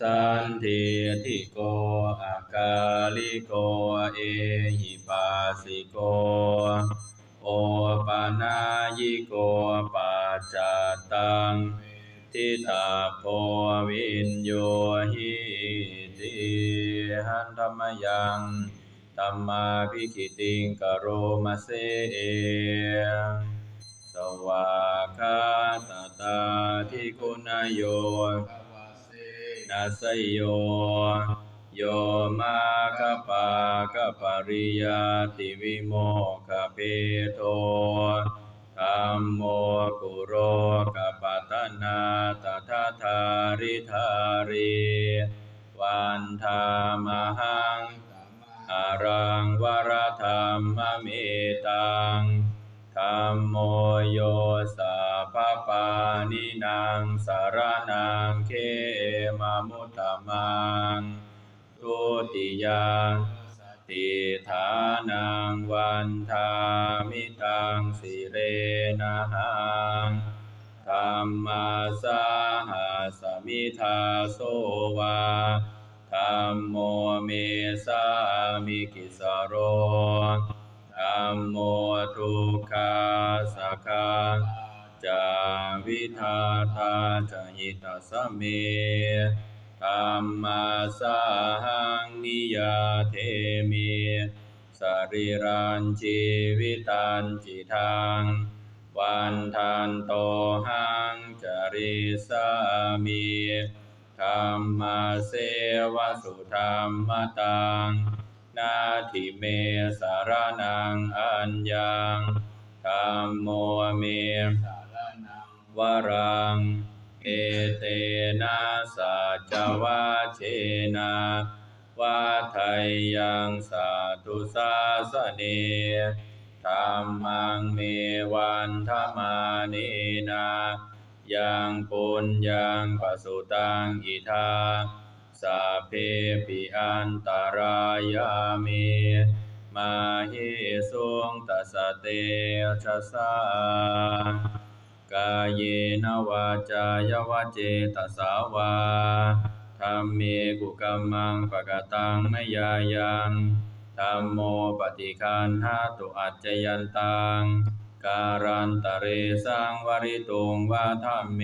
สันทิทิโกอากาลิโกเอหิปัสสิโก โอปานายิโกปัจจตังทิฏฐาโพวินโยหิติหันธรรมยังตัมมาภิกิติงกโรมาเสสวากาตตาทิคุณโย นัสยโย โยมาคปาคปริยาติวิโมคเปโทธรรมโมกุโรกปัตนาตถาธาริธารีวันธามหังอารังวรธรรมเมตังธรรมโมโยสัพพปา นินางสารนังเขมามุตตมังทุติยังติฐานังวันทามิตังสิเรนะหังธรรมาสาหาสมิทาโสวาธรรมโมเมสามิกิสโรธรรมโมทุกขาสกา จาวิทาทาจหิตาสเมธรรมาสาหังนิยาเทมิสรีรันชีวิตันจิทังวันทันโตหังจริสามีธรรมาเสวสุธรรมตังนาทิเมสารนังอัญญังธรรมโมเม วรัง เอเตนะสัจวะเชนะวะไทยยังสาธุสาสเนธรรมังเมวันธมาเนนะยังปุญญังปสุตังอิทาสัพเพปิอันตารายามิมาหิสุงตัสเตชะสา กายเยนวาจายวเจตสาวาธรรมเมกุกัมมังปะกตังมยายังธรรมโมปฏิคันหาตุอัจจยันตังการันตเรสังวริตุงวาธรรมเม